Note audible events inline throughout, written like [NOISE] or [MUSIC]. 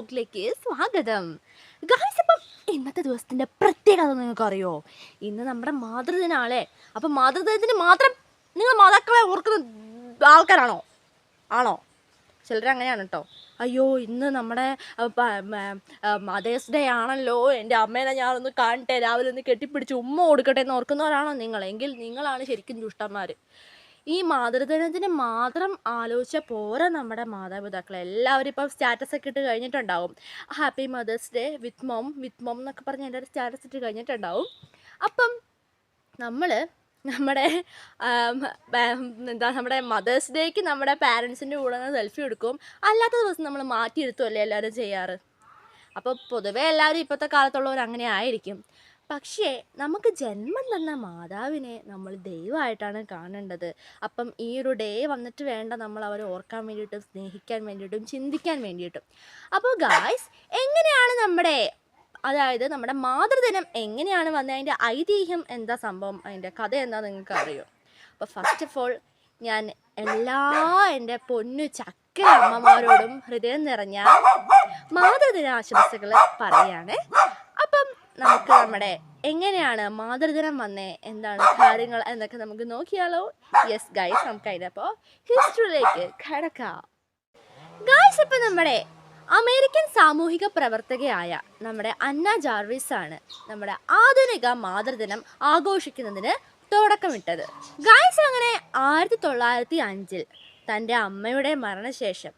വ്ലോഗിലേക്ക് സ്വാഗതം. ഗായ്സ് അപ്പം ഇന്നത്തെ ദിവസത്തിന്റെ പ്രത്യേകത നിങ്ങൾക്ക് അറിയോ ഇന്ന് നമ്മുടെ മാതൃദിനാളെ അപ്പം മാതൃദിനത്തിന് മാത്രം നിങ്ങൾ മാതാക്കളെ ഓർക്കുന്ന ആൾക്കാരാണോ? ആണോ? ചിലർ അങ്ങനെയാണ് കേട്ടോ അയ്യോ ഇന്ന് നമ്മുടെ മദേഴ്സ് ഡേ ആണല്ലോ. എന്റെ അമ്മേനെ ഞാനൊന്ന് കാണട്ടെ. രാവിലെ ഒന്ന് കെട്ടിപ്പിടിച്ച് ഉമ്മ കൊടുക്കട്ടെ എന്ന് ഓർക്കുന്നവരാണോ നിങ്ങൾ എങ്കിൽ നിങ്ങളാണ് ശരിക്കും ദുഷ്ടന്മാർ ഈ മാതൃദിനത്തിന് മാത്രം ആലോചിച്ച പോരെ നമ്മുടെ മാതാപിതാക്കൾ എല്ലാവരും ഇപ്പം സ്റ്റാറ്റസ് ഒക്കെ ഇട്ട് കഴിഞ്ഞിട്ടുണ്ടാവും. Happy mother's day with mom with mom എന്നൊക്കെ പറഞ്ഞ് എന്റെ സ്റ്റാറ്റസ് ഇട്ട് കഴിഞ്ഞിട്ടുണ്ടാവും. അപ്പം നമ്മൾ നമ്മുടെ എന്താ നമ്മുടെ മദേഴ്സ് ഡേക്ക് നമ്മുടെ പാരൻസിന്റെ കൂടെ സെൽഫി എടുക്കും. അല്ലാത്ത ദിവസം നമ്മൾ മാറ്റിയെടുത്തുമല്ലേ എല്ലാവരും ചെയ്യാറ്? അപ്പോൾ പൊതുവേ എല്ലാവരും ഇപ്പോഴത്തെ കാലത്തുള്ളവർ അങ്ങനെ ആയിരിക്കും. പക്ഷേ നമുക്ക് ജന്മം തന്ന മാതാവിനെ നമ്മൾ ദൈവമായിട്ടാണ് കാണേണ്ടത്. അപ്പം ഈ ഒരു ഡേ വന്നിട്ട് വേണ്ട നമ്മൾ അവരെ ഓർക്കാൻ വേണ്ടിയിട്ടും സ്നേഹിക്കാൻ വേണ്ടിയിട്ടും ചിന്തിക്കാൻ വേണ്ടിയിട്ടും. അപ്പോൾ ഗായ്സ് എങ്ങനെയാണ് നമ്മുടെ അതായത് നമ്മുടെ മാതൃദിനം എങ്ങനെയാണ് വന്നത്? അതിന്റെ ഐതിഹ്യം എന്താ സംഭവം? അതിന്റെ കഥ എന്താ നിങ്ങൾക്ക് അറിയോ അപ്പോൾ ഫസ്റ്റ് ഓഫ് ഓൾ ഞാൻ എല്ലാ എന്റെ പൊന്നു ചക്ക അമ്മമാരോടും ഹൃദയം നിറഞ്ഞ മാതൃദിനാശംസകൾ പറയാണ്. അപ്പം നമുക്ക് നമ്മുടെ എങ്ങനെയാണ് മാതൃദിനം വന്നേ? എന്താണ് കാര്യങ്ങൾ എന്നൊക്കെ നമുക്ക് നോക്കിയാലോ. യെസ് ഗൈസ് നമുക്ക് അതിനപ്പോൾ ഹിസ്റ്ററിയിലേക്ക് കിടക്കാം. ഗൈസ് ഇപ്പം നമ്മുടെ അമേരിക്കൻ സാമൂഹിക പ്രവർത്തകയായ നമ്മുടെ അന്ന ജാർവിസ് ആണ് നമ്മുടെ ആധുനിക മാതൃദിനം ആഘോഷിക്കുന്നതിന് തുടക്കമിട്ടത്. ഗായ്സ് അങ്ങനെ ആയിരത്തി തൊള്ളായിരത്തി അഞ്ചിൽ തന്റെ അമ്മയുടെ മരണശേഷം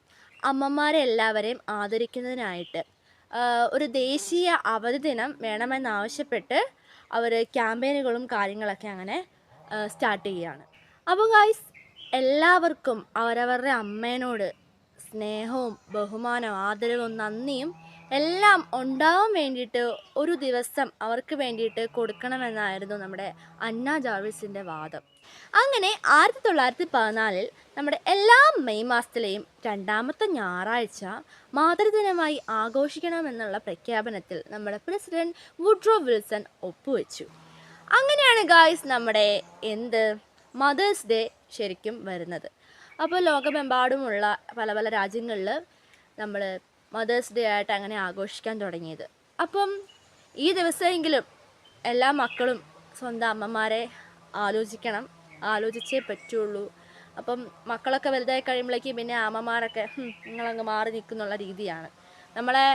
അമ്മമാരെ എല്ലാവരെയും ആദരിക്കുന്നതിനായിട്ട് ഒരു ദേശീയ അവധി ദിനം വേണമെന്നാവശ്യപ്പെട്ട് അവർ ക്യാമ്പയിനുകളും കാര്യങ്ങളൊക്കെ അങ്ങനെ സ്റ്റാർട്ട് ചെയ്യുകയാണ്. അപ്പോൾ ഗായ്സ് എല്ലാവർക്കും അവരവരുടെ അമ്മേനോട് സ്നേഹവും ബഹുമാനവും ആദരവും നന്ദിയും എല്ലാം ഉണ്ടാവാൻ വേണ്ടിയിട്ട് ഒരു ദിവസം അവർക്ക് വേണ്ടിയിട്ട് കൊടുക്കണമെന്നായിരുന്നു നമ്മുടെ അന്ന ജാവിസിന്റെ വാദം. അങ്ങനെ ആയിരത്തി തൊള്ളായിരത്തി പതിനാലിൽ നമ്മുടെ എല്ലാ മെയ് മാസത്തിലെയും രണ്ടാമത്തെ ഞായറാഴ്ച മാതൃദിനമായി ആഘോഷിക്കണമെന്നുള്ള പ്രഖ്യാപനത്തിൽ നമ്മുടെ പ്രസിഡന്റ് വുഡ്രോ വിൽസൺ ഒപ്പുവെച്ചു. അങ്ങനെയാണ് ഗായ്സ് നമ്മുടെ എന്ത്? മദേഴ്സ് ഡേ ശരിക്കും വരുന്നത്. അപ്പോൾ ലോകമെമ്പാടുമുള്ള പല പല രാജ്യങ്ങളിൽ നമ്മൾ മദേഴ്സ് ഡേ ആയിട്ട് അങ്ങനെ ആഘോഷിക്കാൻ തുടങ്ങിയത്. അപ്പം ഈ ദിവസമെങ്കിലും എല്ലാ മക്കളും സ്വന്തം അമ്മമാരെ ആലോചിക്കണം. ആലോചിച്ചേ പറ്റുള്ളൂ. അപ്പം മക്കളൊക്കെ വലുതായി കഴിയുമ്പോഴേക്ക് പിന്നെ അമ്മമാരൊക്കെ "ഹും, നിങ്ങളങ്ങ് മാറി നിൽക്കുന്നുള്ള രീതിയാണ്. നമ്മളെ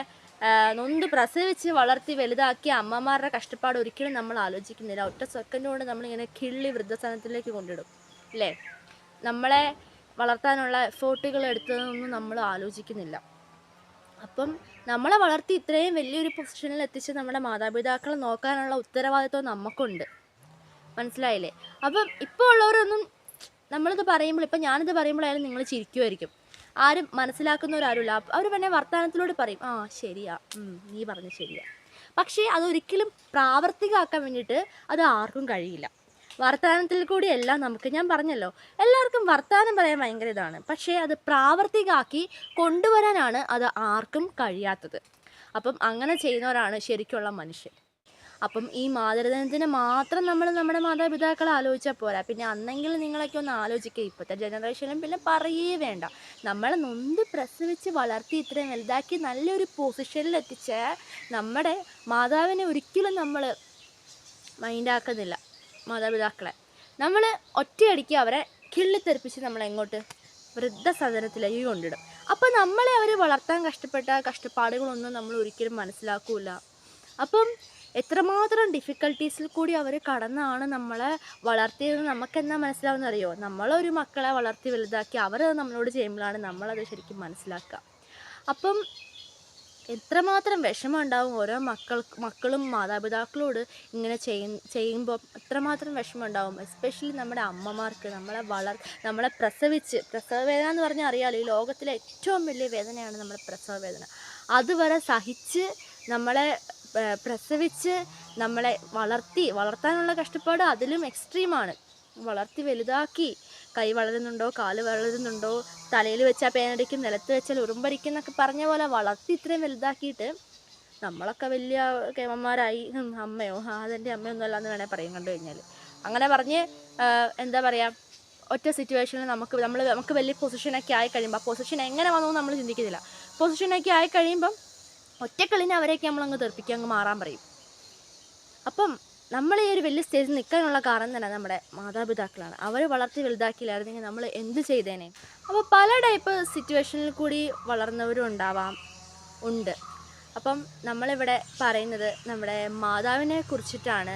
നൊന്ത് പ്രസവിച്ച് വളർത്തി വലുതാക്കിയ അമ്മമാരുടെ കഷ്ടപ്പാട് ഒരിക്കലും നമ്മൾ ആലോചിക്കുന്നില്ല. ഒറ്റ സെക്കൻഡ് കൊണ്ട് നമ്മളിങ്ങനെ കിള്ളി വൃദ്ധസനത്തിലേക്ക് കൊണ്ടിടും. അല്ലേ? നമ്മളെ വളർത്താനുള്ള എഫേർട്ടുകൾ എടുത്തതൊന്നും നമ്മൾ ആലോചിക്കുന്നില്ല. അപ്പം നമ്മളെ വളർത്തി ഇത്രയും വലിയൊരു പൊസിഷനിൽ എത്തിച്ച് നമ്മുടെ മാതാപിതാക്കളെ നോക്കാനുള്ള ഉത്തരവാദിത്വം നമുക്കുണ്ട്. മനസ്സിലായില്ലേ? അപ്പം ഇപ്പോൾ ഉള്ളവരൊന്നും നമ്മളിത് പറയുമ്പോൾ ഇപ്പം ഞാനിത് പറയുമ്പോഴായാലും നിങ്ങൾ ചിരിക്കുമായിരിക്കും. ആരും മനസ്സിലാക്കുന്നവരാരുമില്ല. അവർ പിന്നെ വർത്തമാനത്തിലൂടെ പറയും ആ ശരിയാ. നീ പറഞ്ഞ ശരിയാ. പക്ഷേ അതൊരിക്കലും പ്രാവർത്തികമാക്കാൻ വേണ്ടിയിട്ട് അത് ആർക്കും കഴിയില്ല. വർത്തമാനത്തിൽ കൂടിയല്ല നമുക്ക് ഞാൻ പറഞ്ഞല്ലോ. എല്ലാവർക്കും വർത്തമാനം പറയാൻ ഭയങ്കര ഇതാണ്. പക്ഷേ അത് പ്രാവർത്തികമാക്കി കൊണ്ടുവരാനാണ് അത് ആർക്കും കഴിയാത്തത്. അപ്പം അങ്ങനെ ചെയ്യുന്നവരാണ് ശരിക്കുള്ള മനുഷ്യൻ അപ്പം ഈ മാതൃദിനത്തിന് മാത്രം നമ്മൾ നമ്മുടെ മാതാപിതാക്കളെ ആലോചിച്ചാൽ പോരാ. പിന്നെ അന്നെങ്കിലും നിങ്ങളൊക്കെ ഒന്ന് ആലോചിക്കുക ഇപ്പോഴത്തെ ജനറേഷനും പിന്നെ പറയേ വേണ്ട. നമ്മളെ നൊന്ത് പ്രസവിച്ച് വളർത്തി ഇത്രയും വലുതാക്കി നല്ലൊരു പൊസിഷനിൽ എത്തിച്ച നമ്മുടെ മാതാവിനെ ഒരിക്കലും നമ്മൾ മൈൻഡാക്കുന്നില്ല മാതാപിതാക്കളെ. നമ്മൾ ഒറ്റയടിക്ക് അവരെ കിള്ളിത്തെറിപ്പിച്ച് നമ്മൾ എങ്ങോട്ട് വൃദ്ധസദനത്തിലേക്ക് കൊണ്ടിടും. അപ്പോൾ നമ്മളെ അവർ വളർത്താൻ കഷ്ടപ്പെട്ട കഷ്ടപ്പാടുകളൊന്നും നമ്മൾ ഒരിക്കലും മനസ്സിലാക്കൂല. അപ്പം എത്രമാത്രം ഡിഫിക്കൽട്ടീസിൽ കൂടി അവർ കടന്നാണ് നമ്മളെ വളർത്തിയത് നമുക്കെന്നാ മനസ്സിലാവുന്ന അറിയോ? നമ്മളൊരു മക്കളെ വളർത്തി വലുതാക്കി അവരത് നമ്മളോട് ചെയ്യുമ്പോഴാണ് നമ്മളത് ശരിക്കും മനസ്സിലാക്കുക. അപ്പം എത്രമാത്രം വിഷമം ഉണ്ടാവും ഓരോ മക്കൾ മക്കളും മാതാപിതാക്കളോട് ഇങ്ങനെ ചെയ്യും ചെയ്യുമ്പോൾ എത്രമാത്രം വിഷമം ഉണ്ടാവും എസ്പെഷ്യലി നമ്മുടെ അമ്മമാർക്ക് നമ്മളെ വളർ നമ്മളെ പ്രസവിച്ച് പ്രസവ വേദന എന്ന് പറഞ്ഞാൽ അറിയാമല്ലോ ഈ ലോകത്തിലെ ഏറ്റവും വലിയ വേദനയാണ് നമ്മുടെ പ്രസവ വേദന. അതുവരെ സഹിച്ച് നമ്മളെ പ്രസവിച്ച് നമ്മളെ വളർത്തി വളർത്താനുള്ള കഷ്ടപ്പാട് അതിലും എക്സ്ട്രീമാണ് വളർത്തി വലുതാക്കി കൈ വളരുന്നുണ്ടോ കാൽ വളരുന്നുണ്ടോ തലയിൽ വെച്ചാൽ പേനടിക്കും നിലത്ത് വെച്ചാൽ ഉറുമ്പരിക്കും എന്നൊക്കെ പറഞ്ഞ പോലെ വളർത്തി ഇത്രയും വലുതാക്കിയിട്ട് നമ്മളൊക്കെ വലിയ കേമന്മാരായി. അമ്മയോ? അതെന്റെ അമ്മയൊന്നുമല്ല അല്ലാന്ന് വേണേൽ പറയും കണ്ടു കഴിഞ്ഞാൽ അങ്ങനെ പറഞ്ഞ് എന്താ പറയുക ഒറ്റ സിറ്റുവേഷനിൽ നമുക്ക് നമ്മൾ നമുക്ക് വലിയ പൊസിഷനൊക്കെ ആയി കഴിയുമ്പോൾ ആ പൊസിഷൻ എങ്ങനെ വന്നു എന്ന് നമ്മൾ ചിന്തിക്കുന്നില്ല. പൊസിഷനൊക്കെ ആയി കഴിയുമ്പം ഒറ്റക്കളിനെ അവരെയൊക്കെ നമ്മളങ്ങ് തെറിപ്പിക്കുക അങ്ങ് മാറാൻ പറയും. അപ്പം നമ്മൾ ഈ ഒരു വലിയ സ്റ്റേജിൽ നിൽക്കാനുള്ള കാരണം തന്നെ നമ്മുടെ മാതാപിതാക്കളാണ്. അവർ വളർത്തി വലുതാക്കിയില്ലായിരുന്നെങ്കിൽ നമ്മൾ എന്ത് ചെയ്തേനെ? അപ്പോൾ പല ടൈപ്പ് സിറ്റുവേഷനിൽ കൂടി വളർന്നവരും ഉണ്ടാവാം ഉണ്ട്. അപ്പം നമ്മളിവിടെ പറയുന്നത് നമ്മുടെ മാതാവിനെ കുറിച്ചിട്ടാണ്.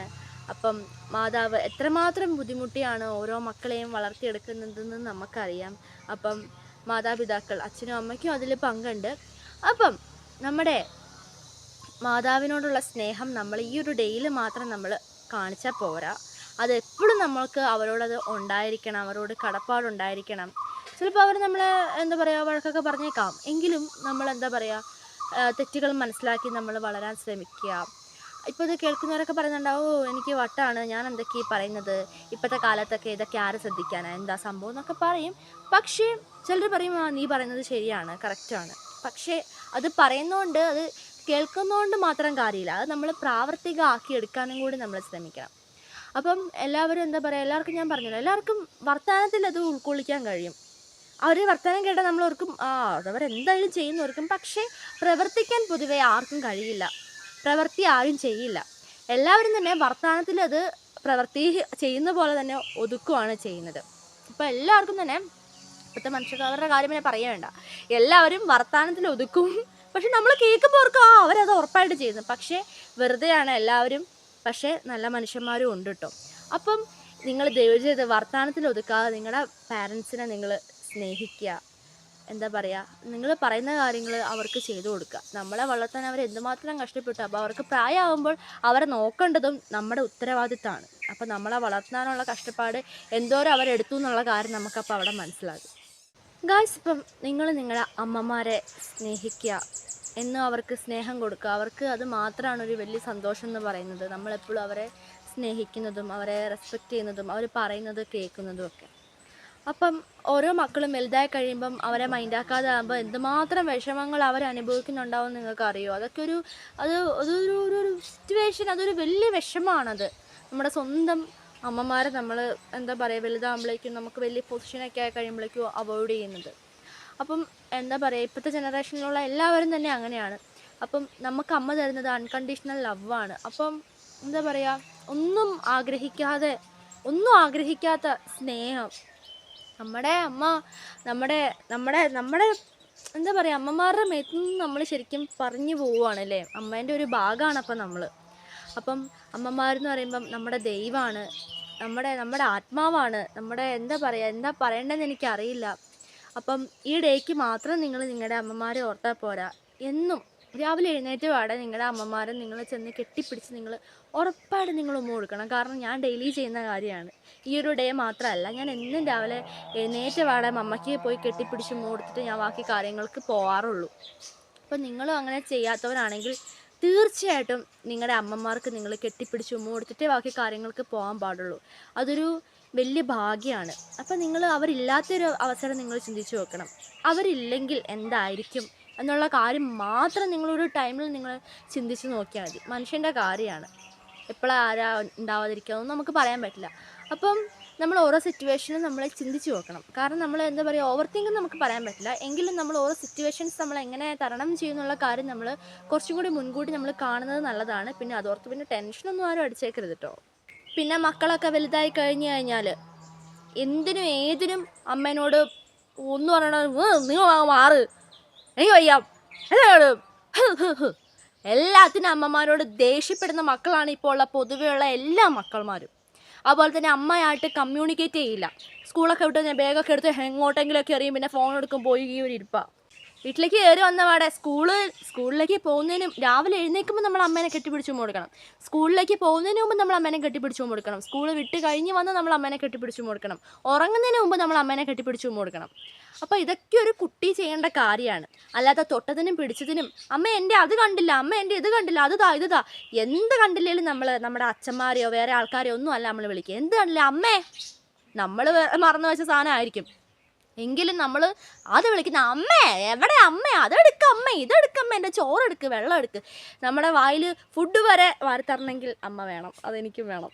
അപ്പം മാതാവ് എത്രമാത്രം ബുദ്ധിമുട്ടിയാണ് ഓരോ മക്കളെയും വളർത്തിയെടുക്കുന്നതെന്ന് നമുക്കറിയാം. അപ്പം മാതാപിതാക്കൾ അച്ഛനും അമ്മയ്ക്കും അതിൽ പങ്കുണ്ട്. അപ്പം നമ്മുടെ മാതാവിനോടുള്ള സ്നേഹം നമ്മൾ ഈ ഒരു ഡേയിൽ മാത്രം നമ്മൾ കാണിച്ചാൽ പോരാ. അത് എപ്പോഴും നമ്മൾക്ക് അവരോടത് ഉണ്ടായിരിക്കണം അവരോട് കടപ്പാടുണ്ടായിരിക്കണം ചിലപ്പോൾ അവർ നമ്മളെ എന്താ പറയുക വഴക്കൊക്കെ പറഞ്ഞേക്കാം. എങ്കിലും നമ്മൾ എന്താ പറയുക തെറ്റുകൾ മനസ്സിലാക്കി നമ്മൾ വളരാൻ ശ്രമിക്കുക. ഇപ്പോൾ ഇത് കേൾക്കുന്നവരൊക്കെ പറയുന്നുണ്ടാവും "ഓ, എനിക്ക് വട്ടാണ് ഞാൻ എന്തൊക്കെ പറയുന്നത്? ഇപ്പോഴത്തെ കാലത്തൊക്കെ ഇതൊക്കെ ആരെ ശ്രദ്ധിക്കാനാണ് എന്താ സംഭവം എന്നൊക്കെ പറയും. പക്ഷേ ചിലർ പറയും ആ നീ പറയുന്നത് ശരിയാണ് കറക്റ്റാണ് പക്ഷേ അത് പറയുന്നതുകൊണ്ട് അത് കേൾക്കുന്നതുകൊണ്ട് മാത്രം കാര്യമില്ല. അത് നമ്മൾ പ്രാവർത്തികമാക്കി എടുക്കാനും കൂടി നമ്മൾ ശ്രമിക്കണം. അപ്പം എല്ലാവരും എന്താ പറയുക എല്ലാവർക്കും ഞാൻ പറഞ്ഞു എല്ലാവർക്കും വർത്തമാനത്തിൽ അത് ഉൾക്കൊള്ളിക്കാൻ കഴിയും. അവർ വർത്തമാനം കേട്ടാൽ നമ്മൾ ഓർക്കും ആ അവരെന്തായാലും ചെയ്യുന്നവർക്കും പക്ഷേ പ്രവർത്തിക്കാൻ പൊതുവെ ആർക്കും കഴിയില്ല. പ്രവൃത്തി ആരും ചെയ്യില്ല. എല്ലാവരും തന്നെ വർത്തമാനത്തിൽ അത് പ്രവൃത്തി ചെയ്യുന്ന പോലെ തന്നെ ഒതുക്കുവാണ് ചെയ്യുന്നത്. ഇപ്പോൾ എല്ലാവർക്കും തന്നെ ഇപ്പോഴത്തെ മനുഷ്യർക്ക് അവരുടെ കാര്യം പിന്നെ പറയേണ്ട എല്ലാവരും വർത്തമാനത്തിൽ ഒതുക്കും. പക്ഷെ നമ്മൾ കേൾക്കുമ്പോൾ ഓർക്കും ആ അവരത് ഉറപ്പായിട്ട് ചെയ്യുന്നു. പക്ഷേ വെറുതെയാണ് എല്ലാവരും പക്ഷേ നല്ല മനുഷ്യന്മാരും ഉണ്ട് കേട്ടോ അപ്പം നിങ്ങൾ ദൈവം ചെയ്ത് വർത്തമാനത്തിൽ ഒതുക്കാതെ നിങ്ങളുടെ പാരൻസിനെ നിങ്ങൾ സ്നേഹിക്കുക എന്താ പറയുക നിങ്ങൾ പറയുന്ന കാര്യങ്ങൾ അവർക്ക് ചെയ്തു കൊടുക്കുക നമ്മളെ വളർത്താൻ അവർ എന്തുമാത്രം കഷ്ടപ്പെട്ടു. അപ്പോൾ അവർക്ക് പ്രായമാകുമ്പോൾ അവരെ നോക്കേണ്ടതും നമ്മുടെ ഉത്തരവാദിത്തമാണ് അപ്പോൾ നമ്മളെ വളർത്താനുള്ള കഷ്ടപ്പാട് എന്തോരം അവരെടുത്തു എന്നുള്ള കാര്യം നമുക്കപ്പോൾ അവിടെ മനസ്സിലാകും. ഗായ്സ് ഇപ്പം നിങ്ങൾ നിങ്ങളുടെ അമ്മമാരെ സ്നേഹിക്കുക. എന്നും അവർക്ക് സ്നേഹം കൊടുക്കുക. അവർക്ക് അത് മാത്രമാണ് ഒരു വലിയ സന്തോഷം എന്ന് പറയുന്നത്. നമ്മളെപ്പോഴും അവരെ സ്നേഹിക്കുന്നതും അവരെ റെസ്പെക്റ്റ് ചെയ്യുന്നതും അവർ പറയുന്നത് കേൾക്കുന്നതും ഒക്കെ. അപ്പം ഓരോ മക്കളും വലുതായി കഴിയുമ്പം അവരെ മൈൻഡാക്കാതെ ആകുമ്പോൾ എന്തുമാത്രം വിഷമങ്ങൾ അവർ അനുഭവിക്കുന്നുണ്ടാവും നിങ്ങൾക്ക് അറിയോ? അതൊക്കെ ഒരു അത് അതൊരു ഒരു സിറ്റുവേഷൻ അതൊരു വലിയ വിഷമമാണത്. നമ്മുടെ സ്വന്തം അമ്മമാരെ നമ്മൾ എന്താ പറയുക വലുതാകുമ്പോഴേക്കും നമുക്ക് വലിയ പൊസിഷനൊക്കെ ആയി കഴിയുമ്പോഴേക്കും അവോയ്ഡ് ചെയ്യുന്നത്. അപ്പം എന്താ പറയുക ഇപ്പോഴത്തെ ജനറേഷനിലുള്ള എല്ലാവരും തന്നെ അങ്ങനെയാണ്. അപ്പം നമുക്ക് അമ്മ തരുന്നത് അൺകണ്ടീഷണൽ ലവാണ് അപ്പം എന്താ പറയുക ഒന്നും ആഗ്രഹിക്കാതെ ഒന്നും ആഗ്രഹിക്കാത്ത സ്നേഹം. നമ്മുടെ അമ്മ നമ്മുടെ നമ്മുടെ നമ്മുടെ എന്താ പറയുക അമ്മമാരുടെ മേത്തുനിന്ന് നമ്മൾ ശരിക്കും പറഞ്ഞു പോവുകയാണല്ലേ? അമ്മേന്റെ ഒരു ഭാഗമാണ് അപ്പം നമ്മൾ അപ്പം അമ്മമാരെന്ന് പറയുമ്പം നമ്മുടെ ദൈവമാണ് നമ്മുടെ നമ്മുടെ ആത്മാവാണ്. നമ്മുടെ എന്താ പറയുക എന്താ പറയേണ്ടതെന്ന് എനിക്കറിയില്ല. അപ്പം ഈ ഡേക്ക് മാത്രം നിങ്ങൾ നിങ്ങളുടെ അമ്മമാരെ ഓർത്താൽ പോരാ. എന്നും രാവിലെ എഴുന്നേറ്റ് പാടെ നിങ്ങളുടെ അമ്മമാരെ നിങ്ങൾ ചെന്ന് കെട്ടിപ്പിടിച്ച് നിങ്ങൾ ഉറപ്പായിട്ട് നിങ്ങൾ ഉമ്മ കൊടുക്കണം. കാരണം ഞാൻ ഡെയിലി ചെയ്യുന്ന കാര്യമാണ്. ഈ ഒരു ഡേ മാത്രമല്ല ഞാൻ എന്നും രാവിലെ എഴുന്നേറ്റ് പാടെ അമ്മയ്ക്ക് പോയി കെട്ടിപ്പിടിച്ച് ഉമ്മ കൊടുത്തിട്ട് ഞാൻ ബാക്കി കാര്യങ്ങൾക്ക് പോകാറുള്ളൂ അപ്പം നിങ്ങളും അങ്ങനെ ചെയ്യാത്തവരാണെങ്കിൽ തീർച്ചയായിട്ടും നിങ്ങളുടെ അമ്മമാർക്ക് നിങ്ങൾ കെട്ടിപ്പിടിച്ച് ഉമ്മ കൊടുത്തിട്ടേ ബാക്കി കാര്യങ്ങൾക്ക് പോകാൻ പാടുള്ളൂ. അതൊരു വലിയ ഭാഗ്യമാണ് അപ്പം നിങ്ങൾ അവരില്ലാത്തൊരു അവസരം നിങ്ങൾ ചിന്തിച്ച് നോക്കണം. അവരില്ലെങ്കിൽ എന്തായിരിക്കും എന്നുള്ള കാര്യം മാത്രം നിങ്ങളൊരു ടൈമിൽ നിങ്ങൾ ചിന്തിച്ച് നോക്കിയാൽ മതി. മനുഷ്യന്റെ കാര്യമാണ്. എപ്പോഴാണ് ആരാ ഉണ്ടാവാതിരിക്കുക നമുക്ക് പറയാൻ പറ്റില്ല. അപ്പം നമ്മൾ ഓരോ സിറ്റുവേഷനും നമ്മൾ ചിന്തിച്ച് നോക്കണം. കാരണം നമ്മൾ എന്താ പറയുക ഓവർ തിങ്ക് നമുക്ക് പറയാൻ പറ്റില്ല. എങ്കിലും നമ്മൾ ഓരോ സിറ്റുവേഷൻസ് നമ്മൾ എങ്ങനെ തരണം ചെയ്യുന്നുള്ള കാര്യം നമ്മൾ കുറച്ചും കൂടി മുൻകൂട്ടി നമ്മൾ കാണുന്നത് നല്ലതാണ്. പിന്നെ അതോർത്ത് പിന്നെ ടെൻഷനൊന്നും ആരും അടിച്ചേക്കരുത് കേട്ടോ പിന്നെ മക്കളൊക്കെ വലുതായി കഴിഞ്ഞു കഴിഞ്ഞാൽ എന്തിനും ഏതിനും അമ്മേനോട് ഒന്ന് പറയണ നീ മാറ്. എനിക്ക് വയ്യ. എന്നോട്. എല്ലാത്തിനും അമ്മമാരോട് ദേഷ്യപ്പെടുന്ന മക്കളാണ് ഇപ്പോൾ ഉള്ള പൊതുവെയുള്ള എല്ലാ മക്കൾമാരും. അതുപോലെ തന്നെ അമ്മയായിട്ട് കമ്മ്യൂണിക്കേറ്റ് ചെയ്യില്ല. സ്കൂളൊക്കെ വിട്ട് ഞാൻ ബാഗൊക്കെ എടുത്ത് എങ്ങോട്ടെങ്കിലുമൊക്കെ അറിയും പിന്നെ ഫോൺ എടുക്കും പോയി ഈ ഒരു ഇരിപ്പാ. വീട്ടിലേക്ക് കയറി വന്ന പാടെ സ്കൂൾ സ്കൂളിലേക്ക് പോകുന്നതിനും രാവിലെ എഴുന്നേൽക്കുമ്പോൾ നമ്മൾ അമ്മേനെ കെട്ടിപ്പിടിച്ചു കൊടുക്കണം. സ്കൂളിലേക്ക് പോകുന്നതിന് മുമ്പ് നമ്മൾ അമ്മേനെ കെട്ടിപ്പിടിച്ചു കൊടുക്കണം. സ്കൂൾ വിട്ട് കഴിഞ്ഞ് വന്ന് നമ്മൾ അമ്മേനെ കെട്ടിപ്പിടിച്ചു കൊടുക്കണം. ഉറങ്ങുന്നതിന് മുമ്പ് നമ്മൾ അമ്മേനെ കെട്ടിപ്പിടിച്ചു കൊടുക്കണം. അപ്പോൾ ഇതൊക്കെ ഒരു കുട്ടി ചെയ്യേണ്ട കാര്യമാണ്. അല്ലാതെ തൊട്ടതിനും പിടിച്ചതിനും അമ്മ എന്റെ അത് കണ്ടില്ല അമ്മ എന്റെ ഇത് കണ്ടില്ല അത് താ ഇത് താ എന്ത് കണ്ടില്ലെങ്കിലും നമ്മൾ നമ്മുടെ അച്ഛന്മാരെയോ വേറെ ആൾക്കാരെയോ ഒന്നും അല്ല നമ്മൾ വിളിക്കുക. എന്ത് കണ്ടില്ല? അമ്മേ നമ്മൾ മറന്നു വെച്ച സാധനമായിരിക്കും എങ്കിലും നമ്മൾ അത് വിളിക്കുന്ന അമ്മേ എവിടെ അമ്മ? അതെടുക്ക അമ്മ ഇതെടുക്ക അമ്മ എന്റെ ചോറെടുക്ക് വെള്ളം എടുക്ക് നമ്മുടെ വായിൽ ഫുഡ് വരെ വാരിത്തരണമെങ്കിൽ അമ്മ വേണം അതെനിക്കും വേണം.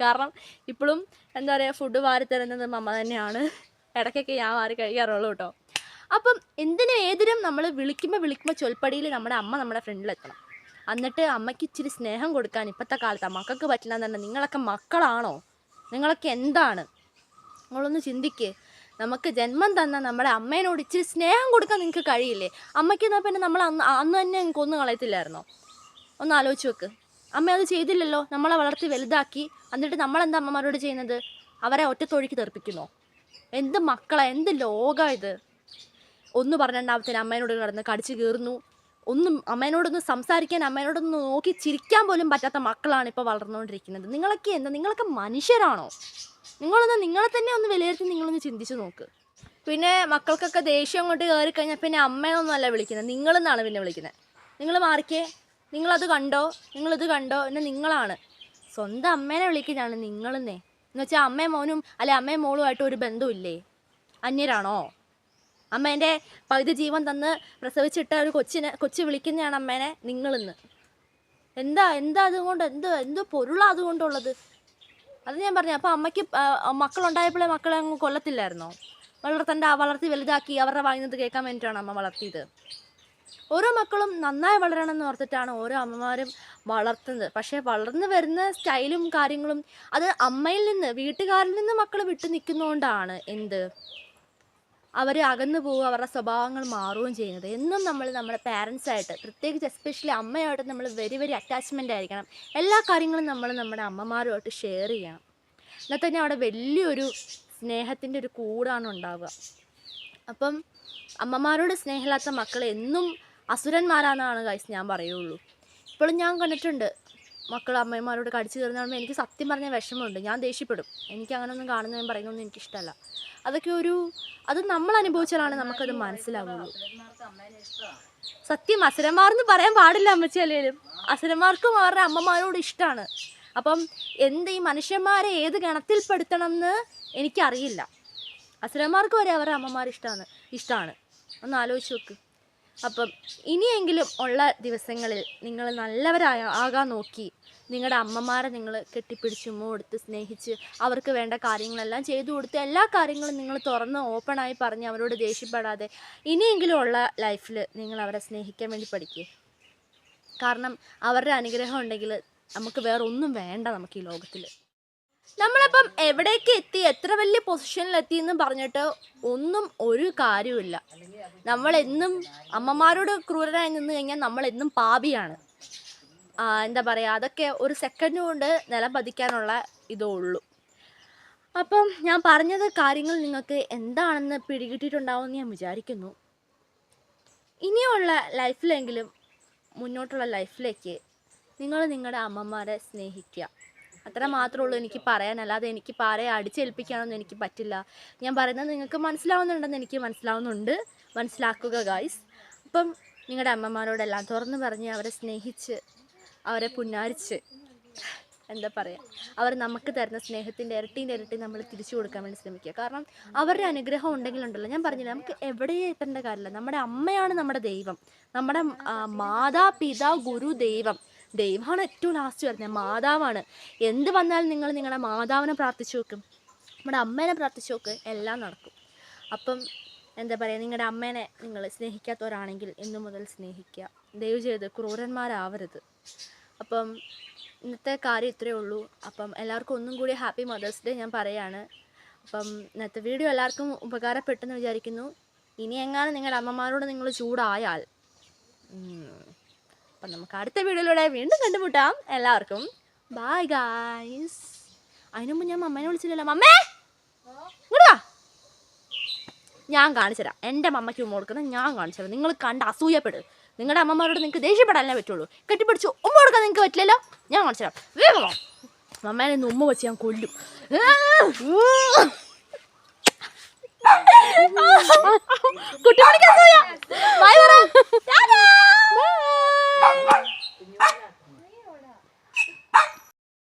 കാരണം ഇപ്പോഴും എന്താ പറയുക ഫുഡ് വാരിത്തരുന്നത് അമ്മ തന്നെയാണ്. ഇടയ്ക്കൊക്കെ ഞാൻ വാരി കഴിക്കാറുള്ളൂ കേട്ടോ. അപ്പം എന്തിനും ഏതിനും നമ്മൾ വിളിക്കുമ്പോൾ വിളിക്കുമ്പോൾ ചൊൽപ്പടിയിൽ നമ്മുടെ അമ്മ നമ്മുടെ ഫ്രണ്ടിലെത്തണം എന്നിട്ട് അമ്മയ്ക്ക് ഇച്ചിരി സ്നേഹം കൊടുക്കാൻ ഇപ്പോഴത്തെ കാലത്ത് മക്കൾക്ക് പറ്റില്ല എന്ന് പറഞ്ഞാൽ നിങ്ങളൊക്കെ മക്കളാണോ? നിങ്ങളൊക്കെ എന്താണ്? നിങ്ങളൊന്ന് ചിന്തിക്ക്. നമുക്ക് ജന്മം തന്ന നമ്മുടെ അമ്മേനോട് ഇച്ചിരി സ്നേഹം കൊടുക്കാൻ നിങ്ങൾക്ക് കഴിയില്ലേ? അമ്മയ്ക്ക് എന്നാൽ പിന്നെ നമ്മൾ അന്ന് അന്ന് തന്നെ കൊന്നു കളയത്തില്ലായിരുന്നോ? ഒന്ന് ആലോചിച്ച് വെക്ക് അമ്മ അത് ചെയ്തില്ലല്ലോ. നമ്മളെ വളർത്തി വലുതാക്കി. എന്നിട്ട് നമ്മളെന്താ അമ്മമാരോട് ചെയ്യുന്നത്? അവരെ ഒറ്റത്തൊഴുക്കി തെറിപ്പിക്കുന്നോ? എന്ത് മക്കളാ എന്ത് ലോകമാണ് ഇത്? ഒന്ന് പറഞ്ഞിട്ടുണ്ടാവത്തിന് അമ്മേനോട് കിടന്ന് കടിച്ചു കീറുന്നു. ഒന്നും അമ്മേനോടൊന്ന് സംസാരിക്കാൻ അമ്മേനോടൊന്ന് നോക്കി ചിരിക്കാൻ പോലും പറ്റാത്ത മക്കളാണ് ഇപ്പോൾ വളർന്നുകൊണ്ടിരിക്കുന്നത്. നിങ്ങളൊക്കെ എന്താ? നിങ്ങളൊക്കെ മനുഷ്യരാണോ? നിങ്ങളൊന്ന് നിങ്ങളെ തന്നെ ഒന്ന് വിലയിരുത്തി നിങ്ങളൊന്ന് ചിന്തിച്ചു നോക്ക്. പിന്നെ മക്കൾക്കൊക്കെ ദേഷ്യം കൊണ്ട് കയറി കഴിഞ്ഞാൽ പിന്നെ അമ്മയൊന്നും അല്ല വിളിക്കുന്നത് നിങ്ങളെന്നാണ് പിന്നെ വിളിക്കുന്നത് നിങ്ങൾ മാറിക്കേ. നിങ്ങളത് കണ്ടോ? നിങ്ങളിത് കണ്ടോ? എന്നെ നിങ്ങളാണ്. സ്വന്തം അമ്മേനെ വിളിക്കുന്നതാണ് നിങ്ങളെന്നേ. എന്ന് വെച്ചാൽ അമ്മയും മോനും അല്ലെ അമ്മയും മോളുമായിട്ട് ഒരു ബന്ധമില്ലേ അന്യരാണോ? അമ്മേന്റെ പകുതി ജീവൻ തന്ന് പ്രസവിച്ചിട്ട ഒരു കൊച്ചിനെ കൊച്ചു വിളിക്കുന്നതാണ് അമ്മേനെ നിങ്ങളെന്ന്. എന്താ? എന്താ അതുകൊണ്ട്? എന്ത്? എന്ത് പൊരുളാ അതുകൊണ്ടുള്ളത്? അത് ഞാൻ പറഞ്ഞു അപ്പോൾ അമ്മയ്ക്ക് മക്കളുണ്ടായപ്പോഴേ മക്കളെ അങ്ങ് കൊല്ലത്തില്ലായിരുന്നോ വളർത്തണ്ട വളർത്തി വലുതാക്കി അവരുടെ വാങ്ങുന്നത് കേൾക്കാൻ വേണ്ടിയിട്ടാണ് അമ്മ വളർത്തിയത്. ഓരോ മക്കളും നന്നായി വളരണം എന്ന് ഓർത്തിട്ടാണ് ഓരോ അമ്മമാരും വളർത്തുന്നത്. പക്ഷേ വളർന്നു വരുന്ന സ്റ്റൈലും കാര്യങ്ങളും അത് അമ്മയിൽ നിന്ന് വീട്ടുകാരിൽ നിന്ന് മക്കൾ വിട്ടു നിൽക്കുന്നതുകൊണ്ടാണ് എന്ത്? അവർ അകന്നു പോവുക അവരുടെ സ്വഭാവങ്ങൾ മാറുകയും ചെയ്യുന്നത്. എന്നും നമ്മൾ നമ്മുടെ പാരൻസായിട്ട് പ്രത്യേകിച്ച് എസ്പെഷ്യലി അമ്മയായിട്ട് നമ്മൾ വെരി വെരി അറ്റാച്ച്മെന്റ് ആയിരിക്കണം. എല്ലാ കാര്യങ്ങളും നമ്മൾ നമ്മുടെ അമ്മമാരുമായിട്ട് ഷെയർ ചെയ്യണം. എന്നാൽ തന്നെ അവിടെ വലിയൊരു സ്നേഹത്തിന്റെ ഒരു കൂടാണ് ഉണ്ടാവുക. അപ്പം അമ്മമാരോട് സ്നേഹമില്ലാത്ത മക്കൾ എന്നും അസുരന്മാരാണെന്നാണ് ഗൈസ് ഞാൻ പറയുള്ളൂ. ഇപ്പോഴും ഞാൻ കണ്ടിട്ടുണ്ട് മക്കൾ അമ്മമാരോട് കടിച്ചു കയറുന്ന കാണുമ്പോൾ എനിക്ക് സത്യം പറഞ്ഞ വിഷമമുണ്ട്. ഞാൻ ദേഷ്യപ്പെടും. എനിക്ക് അങ്ങനെയൊന്നും കാണുന്നതും പറയുന്നതൊന്നും എനിക്കിഷ്ടമല്ല അതൊക്കെ ഒരു അത് നമ്മൾ അനുഭവിച്ചാലാണ് നമുക്കത് മനസ്സിലാവുള്ളൂ. സത്യം അസുരന്മാർന്ന് പറയാൻ പാടില്ല അമ്മച്ചി അല്ലെങ്കിലും അസുരന്മാർക്കും അവരുടെ അമ്മമാരോട് ഇഷ്ടമാണ് അപ്പം എന്ത് ഈ മനുഷ്യന്മാരെ ഏത് ഗണത്തിൽപ്പെടുത്തണം എന്ന് എനിക്കറിയില്ല. അസുരന്മാർക്ക് വരെ അവരുടെ അമ്മമാർ ഇഷ്ടമാണ് ഇഷ്ടമാണ് ഒന്ന് ആലോചിച്ച് നോക്ക്. അപ്പം ഇനിയെങ്കിലും ഉള്ള ദിവസങ്ങളിൽ നിങ്ങൾ നല്ലവരായ ആകാൻ നോക്കി. നിങ്ങളുടെ അമ്മമാരെ നിങ്ങൾ കെട്ടിപ്പിടിച്ച് കൊടുത്ത് സ്നേഹിച്ച് അവർക്ക് വേണ്ട കാര്യങ്ങളെല്ലാം ചെയ്തു കൊടുത്ത് എല്ലാ കാര്യങ്ങളും നിങ്ങൾ തുറന്ന് ഓപ്പണായി പറഞ്ഞ് അവരോട് ദേഷ്യപ്പെടാതെ ഇനിയെങ്കിലും ഉള്ള ലൈഫിൽ നിങ്ങൾ അവരെ സ്നേഹിക്കാൻ വേണ്ടി പഠിക്കുക കാരണം അവരുടെ അനുഗ്രഹം ഉണ്ടെങ്കിൽ നമുക്ക് വേറെ ഒന്നും വേണ്ട നമുക്ക് ഈ ലോകത്തിൽ നമ്മളിപ്പം എവിടേക്ക് എത്തി? എത്ര വലിയ പൊസിഷനിൽ എത്തി എന്ന് പറഞ്ഞിട്ട് ഒന്നും ഒരു കാര്യമില്ല നമ്മളെന്നും അമ്മമാരോട് ക്രൂരനായി നിന്ന് കഴിഞ്ഞാൽ നമ്മളെന്നും പാപിയാണ്. എന്താ പറയുക അതൊക്കെ ഒരു സെക്കൻഡ് കൊണ്ട് നിലം പതിക്കാനുള്ള ഇതേ ഉള്ളൂ. അപ്പം ഞാൻ പറഞ്ഞത് കാര്യങ്ങൾ നിങ്ങൾക്ക് എന്താണെന്ന് പിടികിട്ടിയിട്ടുണ്ടാവുമെന്ന് ഞാൻ വിചാരിക്കുന്നു. ഇനിയുള്ള ലൈഫിലെങ്കിലും മുന്നോട്ടുള്ള ലൈഫിലേക്ക് നിങ്ങൾ നിങ്ങളുടെ അമ്മമാരെ സ്നേഹിക്കുക. അത്ര മാത്രമേ ഉള്ളൂ എനിക്ക് പറയാൻ. അല്ലാതെ എനിക്ക് പാറയെ അടിച്ചേൽപ്പിക്കാനൊന്നും എനിക്ക് പറ്റില്ല. ഞാൻ പറയുന്നത് നിങ്ങൾക്ക് മനസ്സിലാവുന്നുണ്ടെന്ന് എനിക്ക് മനസ്സിലാവുന്നുണ്ട്. മനസ്സിലാക്കുക ഗായ്സ് അപ്പം നിങ്ങളുടെ അമ്മമാരോടെല്ലാം തുറന്നു പറഞ്ഞ് അവരെ സ്നേഹിച്ച് അവരെ പുന്നാരിച്ച് എന്താ പറയുക അവർ നമുക്ക് തരുന്ന സ്നേഹത്തിന്റെ ഇരട്ടീന്റെ ഇരട്ടി നമ്മൾ തിരിച്ചു കൊടുക്കാൻ വേണ്ടി ശ്രമിക്കുക. കാരണം അവരുടെ അനുഗ്രഹം ഉണ്ടെങ്കിലുണ്ടല്ലോ ഞാൻ പറഞ്ഞില്ല നമുക്ക് എവിടെ എത്തേണ്ട കാര്യമില്ല. നമ്മുടെ അമ്മയാണ് നമ്മുടെ ദൈവം. നമ്മുടെ മാതാ മാതാപിതാ ഗുരു ദൈവം. ദൈവമാണ് ഏറ്റവും ലാസ്റ്റ് വരുന്നത്. മാതാവാണ്. എന്ത് വന്നാലും നിങ്ങൾ നിങ്ങളുടെ മാതാവിനെ പ്രാർത്ഥിച്ചു നോക്കും. നമ്മുടെ അമ്മേനെ പ്രാർത്ഥിച്ചു നോക്ക്. എല്ലാം നടക്കും. അപ്പം എന്താ പറയുക നിങ്ങളുടെ അമ്മേനെ നിങ്ങൾ സ്നേഹിക്കാത്തവരാണെങ്കിൽ ഇന്നു മുതൽ സ്നേഹിക്കുക. ദയവ് ചെയ്ത് ക്രൂരന്മാരാവരുത്. അപ്പം ഇന്നത്തെ കാര്യം ഇത്രയേ ഉള്ളൂ. അപ്പം എല്ലാവർക്കും ഒന്നും കൂടി ഹാപ്പി മദേഴ്സ് ഡേ ഞാൻ പറയാണ്. അപ്പം ഇന്നത്തെ വീഡിയോ എല്ലാവർക്കും ഉപകാരപ്പെട്ടെന്ന് വിചാരിക്കുന്നു. ഇനി എങ്ങാനും നിങ്ങളുടെ അമ്മമാരോട് നിങ്ങൾ ചൂടായാൽ അപ്പം നമുക്ക് അടുത്ത വീഡിയോയിലൂടെ വീണ്ടും കണ്ടുമുട്ടാം. എല്ലാവർക്കും ബായ് ഗായ്സ് അതിനുമുമ്പ് ഞാൻ മമ്മനെ വിളിച്ചില്ലല്ലോ. മമ്മേ! ഇങ്ങോട്ടാ ഞാൻ കാണിച്ചുതരാം എന്റെ മമ്മയ്ക്ക് ഉമ്മ കൊടുക്കുന്നത് ഞാൻ കാണിച്ചുതരാം നിങ്ങൾ കണ്ട് അസൂയപ്പെടും. നിങ്ങളുടെ അമ്മമാരോട് നിങ്ങൾക്ക് ദേഷ്യപ്പെടാനേ പറ്റുള്ളൂ. കെട്ടിപ്പിടിച്ച് ഉമ്മ കൊടുക്കാൻ നിങ്ങൾക്ക് പറ്റില്ലല്ലോ. ഞാൻ കാണിച്ചുതരാം വേഗം മമ്മേനെ ഒന്ന് ഉമ്മ വെച്ച് ഞാൻ കൊല്ലും. കുട്ടികൾക്ക് ബൈ പറ Yeah. [LAUGHS]